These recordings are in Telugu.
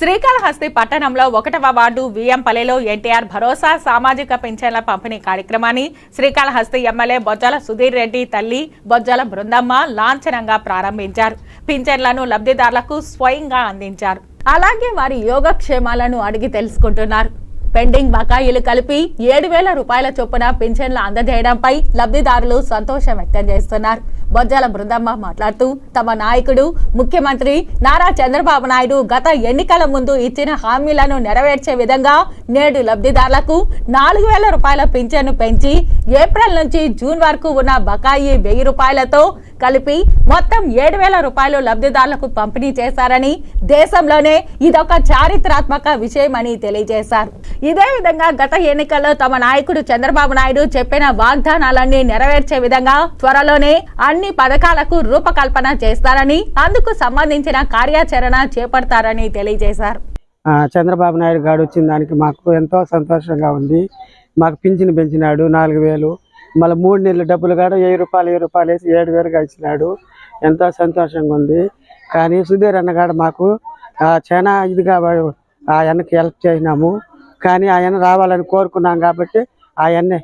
శ్రీకాళహస్తి పట్టణంలో ఒకటవ వార్డు విఎంపల్లెలో ఎన్టీఆర్ భరోసా సామాజిక పింఛన్ల పంపిణీ కార్యక్రమాన్ని శ్రీకాళహస్తి ఎమ్మెల్యే బొజ్జల సుధీర్ రెడ్డి తల్లి బొజ్జల బృందమ్మ లాంఛనంగా ప్రారంభించారు. పింఛన్లను లబ్ధిదారులకు స్వయంగా అందించారు. అలాగే వారి యోగక్షేమాలను అడిగి తెలుసుకుంటున్నారు. పెండింగ్ బకాయిలు కలిపి ఏడు వేల రూపాయల చొప్పున పింఛన్లు అందజేయడంపై లబ్ధిదారులు సంతోషం వ్యక్తం చేస్తున్నారు. బొజ్జాల బృందమ్మ మాట్లాడుతూ తమ నాయకుడు ముఖ్యమంత్రి నారా చంద్రబాబు నాయుడు గత ఎన్నికల ముందు ఇచ్చిన హామీలను నెరవేర్చే విధంగా నేడు లబ్ధిదారులకు నాలుగు వేల రూపాయల పింఛను పెంచి ఏప్రిల్ నుంచి జూన్ వరకు ఉన్న బకాయి వెయ్యి రూపాయలతో కలిపి మొత్తం ఏడు వేల రూపాయలు లబ్ధిదారులకు పంపిణీ చేశారని దేశంలోనే ఇదొక చారిత్రాత్మక విషయమని తెలియజేశారు. ఇదే విధంగా గత ఎన్నికల్లో తమ నాయకుడు చంద్రబాబు నాయుడు చెప్పిన వాగ్దానాలన్నీ నెరవేర్చే విధంగా త్వరలోనే అన్ని పథకాలకు రూపకల్పన చేస్తారని అందుకు సంబంధించిన కార్యాచరణ చేపడతారని తెలియజేశారు. చంద్రబాబు నాయుడు గారు వచ్చిన దానికి మాకు ఎంతో సంతోషంగా ఉంది. మాకు పింఛను పెంచినాడు నాలుగు వేలు. మళ్ళీ మూడు నెలల డబ్బులు కూడా వెయ్యి రూపాయలు వెయ్యి రూపాయలు వేసి ఏడు వేలుగా ఇచ్చినాడు. ఎంతో సంతోషంగా ఉంది. కానీ సుధీర్ అన్నగాడు మాకు చాలా ఇదిగా ఆయనకి హెల్ప్ చేసినాము. కానీ ఆయన రావాలని కోరుకున్నాం కాబట్టి ఆయన్నే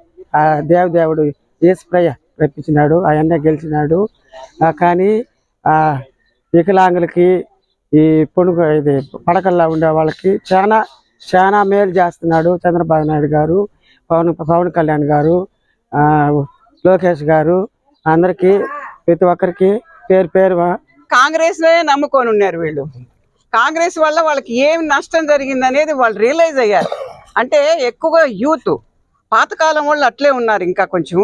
దేవదేవుడు ఏసుప్రయ్య రప్పించినాడు ఆయన్నే గెలిచినాడు. కానీ వికలాంగులకి ఈ పొనుగు ఇది పడకల్లో ఉండే వాళ్ళకి చాలా చాలా మేలు చేస్తున్నాడు చంద్రబాబు నాయుడు గారు పవన్ పవన్ కళ్యాణ్ గారు. లోకేష్ గారు అందరికీ ప్రతి ఒక్కరికి పేరు పేరు కాంగ్రెస్ నమ్ముకొని ఉన్నారు వీళ్ళు. కాంగ్రెస్ వల్ల వాళ్ళకి ఏం నష్టం జరిగింది అనేది వాళ్ళు రియలైజ్ అయ్యారు. అంటే ఎక్కువగా యూత్ పాతకాలం వాళ్ళు అట్లే ఉన్నారు ఇంకా కొంచెం.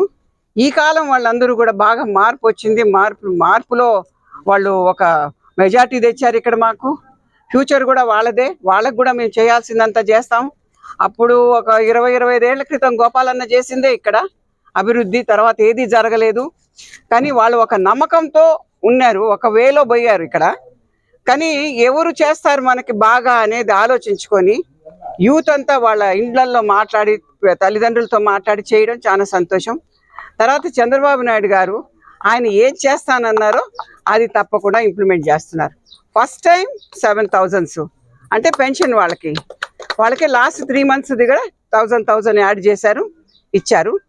ఈ కాలం వాళ్ళందరూ కూడా బాగా మార్పు వచ్చింది. మార్పు మార్పులో వాళ్ళు ఒక మెజార్టీ తెచ్చారు ఇక్కడ మాకు. ఫ్యూచర్ కూడా వాళ్ళదే. వాళ్ళకు కూడా మేము చేయాల్సిందంతా చేస్తాం. అప్పుడు ఒక ఇరవై ఇరవై ఐదేళ్ళ క్రితం గోపాలన్న చేసిందే ఇక్కడ. అభివృద్ధి తర్వాత ఏది జరగలేదు. కానీ వాళ్ళు ఒక నమ్మకంతో ఉన్నారు ఒక వేలో పోయారు ఇక్కడ. కానీ ఎవరు చేస్తారు మనకి బాగా అనేది ఆలోచించుకొని యూత్ అంతా వాళ్ళ ఇండ్లల్లో మాట్లాడి తల్లిదండ్రులతో మాట్లాడి చేయడం చాలా సంతోషం. తర్వాత చంద్రబాబు నాయుడు గారు ఆయన ఏం చేస్తానన్నారో అది తప్పకుండా ఇంప్లిమెంట్ చేస్తున్నారు. ఫస్ట్ టైం సెవెన్ థౌజండ్స్ అంటే పెన్షన్ వాళ్ళకి. వాళ్ళకి లాస్ట్ త్రీ మంత్స్ది కూడా థౌజండ్ థౌజండ్ యాడ్ చేశారు ఇచ్చారు.